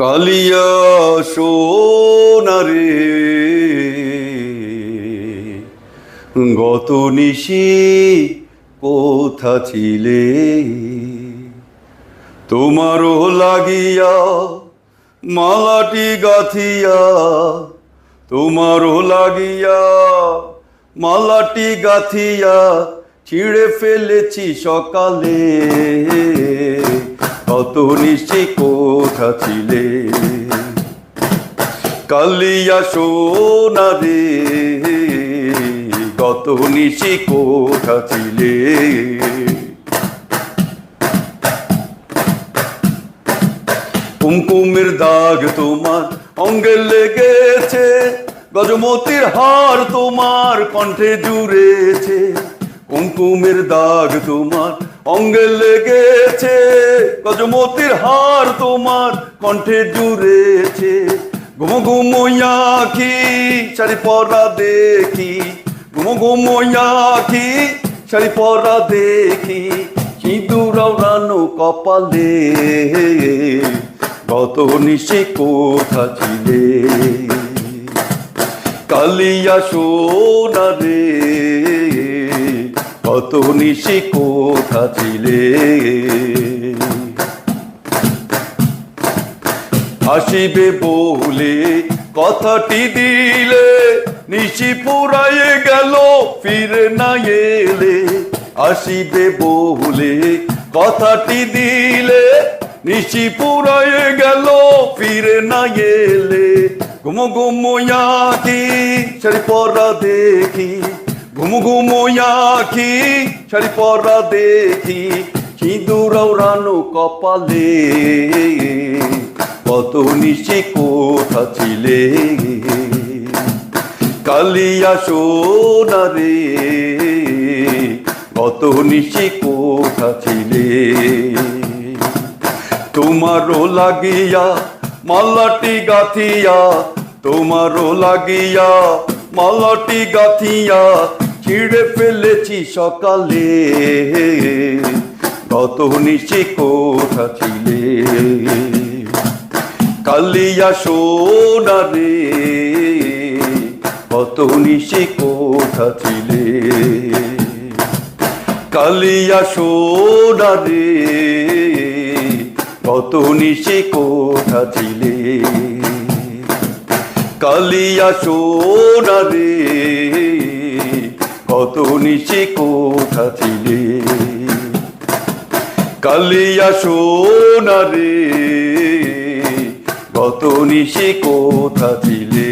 কালিয়া সোনারে গত নিশি কোথা ছিলে? তোমারও লাগিয়া মালাটি গাথিয়া, তোমারও লাগিয়া মালাটি গাথিয়া ছিঁড়ে ফেলেছি সকালে। কত নিশি কোথা ছিলে? কালিয়া সোনারে গত নিশি কোথা ছিলে? কুমকুমের দাগ তোমার অঙ্গে লেগেছে, গজমতির হার তোমার কণ্ঠে জুড়েছে। কুমকুমের দাগ তোমার অঙ্গে লেগেছে, গজমতির হার তোমার কণ্ঠে জুড়েছে। ঘুমো ঘুমোয়াখি শাড়ি পরা দেখি। ঘুমো ঘুমোয়াখি শাড়ি পরা দেখি। সিঁদুর রানো কপালে কত নিশে কোথা ছিলে? কালিয়া সোনারে কত নিশে কোথা ছিলে? আসিবে বলে কথাটি দিলে, নিশি পুরায়ে গেল, ফিরে না এলে। আসিবে বলে কথাটি দিলে, নিশি পুরায়ে গেল, ফিরে না এলে। ঘুমো ঘুমোয়াকি শাড়ি পরা দেখি। ঘুমো ঘুমোয়াকি শাড়ি পরা দেখি, সিঁদুর রানো কপালে। কত নিশে কোথা ছিলে? কালিয়া সোনারে কত নিশে কোথা ছিলে? তোমারও লাগিয়া মালাটি গাথিয়া, তোমারও লাগিয়া মালাটি গাথিয়া ছিঁড়ে ফেলেছি সকালে। কত নিশে কোথা ছিলে। কালিয়া সোনারে কত নিশে কোথা ছিলে। কালিয়া সোনারে কত নিশে কোথা ছিলে। কালিয়া সোনারে কত নিশে কোথা কালিয়া সোনারে কত নিশে কোথা ছিলে